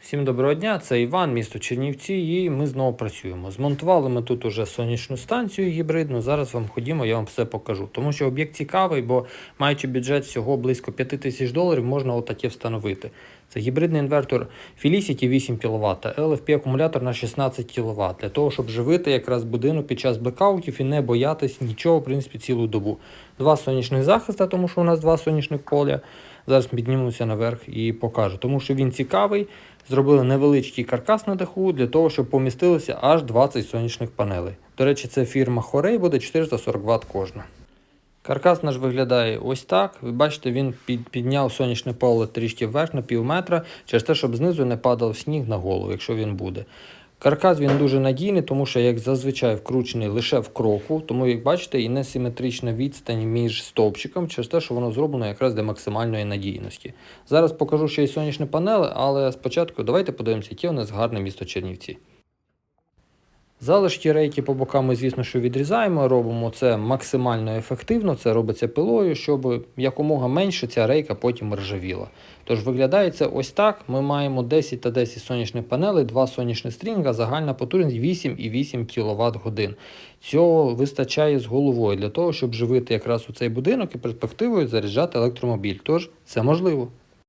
Всім доброго дня, це Іван, місто Чернівці, і ми знову працюємо. Змонтували ми тут уже сонячну станцію гібридну. Зараз вам ходімо, я вам все покажу. Тому що об'єкт цікавий, бо маючи бюджет всього близько 5 тисяч доларів, можна отаке встановити. Це гібридний інвертор Felicity 8 кВт, LFP акумулятор на 16 кВт, для того, щоб живити якраз будинок під час блекаутів і не боятись нічого, в принципі, цілу добу. Два сонячних захиста, тому що у нас два сонячних поля. Зараз піднімуся наверх і покажу, тому що він цікавий. Зробили невеличкий каркас на даху для того, щоб помістилося аж 20 сонячних панелей. До речі, це фірма Хорей буде 440 Вт кожна. Каркас наш виглядає ось так. Ви бачите, він під, підняв сонячне поле трішки вверх на пів метра, через те, щоб знизу не падав сніг на голову, якщо він буде. Каркас він дуже надійний, тому що, як зазвичай, вкручений лише в кроку, тому, як бачите, і несиметрична відстань між стовпчиком, через те, що воно зроблено якраз для максимальної надійності. Зараз покажу ще й сонячні панели, але спочатку давайте подивимося, яке у нас гарне місто Чернівці. Залишки рейки по бокам ми, звісно, що відрізаємо, робимо це максимально ефективно, це робиться пилою, щоб якомога менше ця рейка потім ржавіла. Тож виглядає це ось так. Ми маємо 10 та 10 сонячних панелей, 2 сонячних стрінга, загальна потужність 8,8 кВт годин. Цього вистачає з головою для того, щоб живити якраз у цей будинок і перспективою заряджати електромобіль. Тож це можливо.